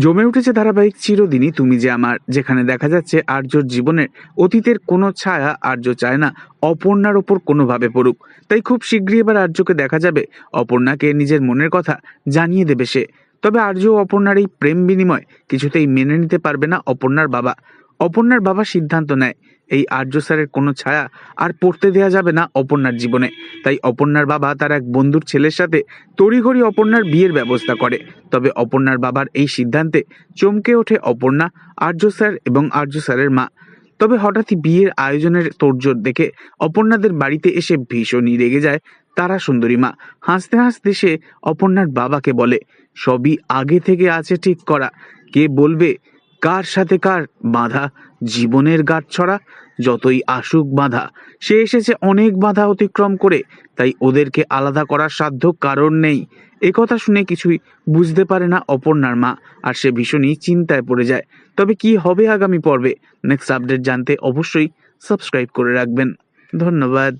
জমে উঠেছে ধারাবাহিক চিরদিনই। তুমি যে আমার, যেখানে দেখা যাচ্ছে আর্যর জীবনের অতীতের কোনো ছায়া আর্য চায় না, অপর্ণার ওপর কোনোভাবে পড়ুক। তাই খুব শীঘ্রই এবার আর্যকে দেখা যাবে। অপর্ণাকে নিজের মনের কথা জানিয়ে দেবে সে। তবে আর্য অপর্ণার এই প্রেম বিনিময় কিছুতেই মেনে নিতে পারবে না অপর্ণার বাবা। অপর্ণার বাবা সিদ্ধান্ত নেয়, এই আর্য স্যারের কোনো ছায়া আর পড়তে দেওয়া যাবে না অপর্ণার জীবনে। তাই অপর্ণার বাবা তার এক বন্ধুর ছেলের সাথে তড়িঘড়ি অপর্ণার বিয়ের ব্যবস্থা করে। তবে অপর্ণার বাবার এই সিদ্ধান্তে চমকে ওঠে অপর্ণা, আর্য স্যার এবং আর্য স্যারের মা। তবে হঠাৎই বিয়ের আয়োজনের তোড়জোড় দেখে অপর্ণাদের বাড়িতে এসে ভীষণই রেগে যায় তারা সুন্দরী মা। হাসতে হাসতে সে অপর্ণার বাবাকে বলে, সবই আগে থেকে আছে ঠিক করা। কে বলবে কার সাথে কার বাঁধা? জীবনের গাঁট ছড়া, যতই আসুক বাঁধা। সে এসেছে অনেক বাধা অতিক্রম করে, তাই ওদেরকে আলাদা করার সাধ্য কারণ নেই। একথা শুনে কিছুই বুঝতে পারে না অপর্ণার মা, আর সে ভীষণই চিন্তায় পড়ে যায়। তবে কি হবে আগামী পর্বে? নেক্সট আপডেট জানতে অবশ্যই সাবস্ক্রাইব করে রাখবেন। ধন্যবাদ।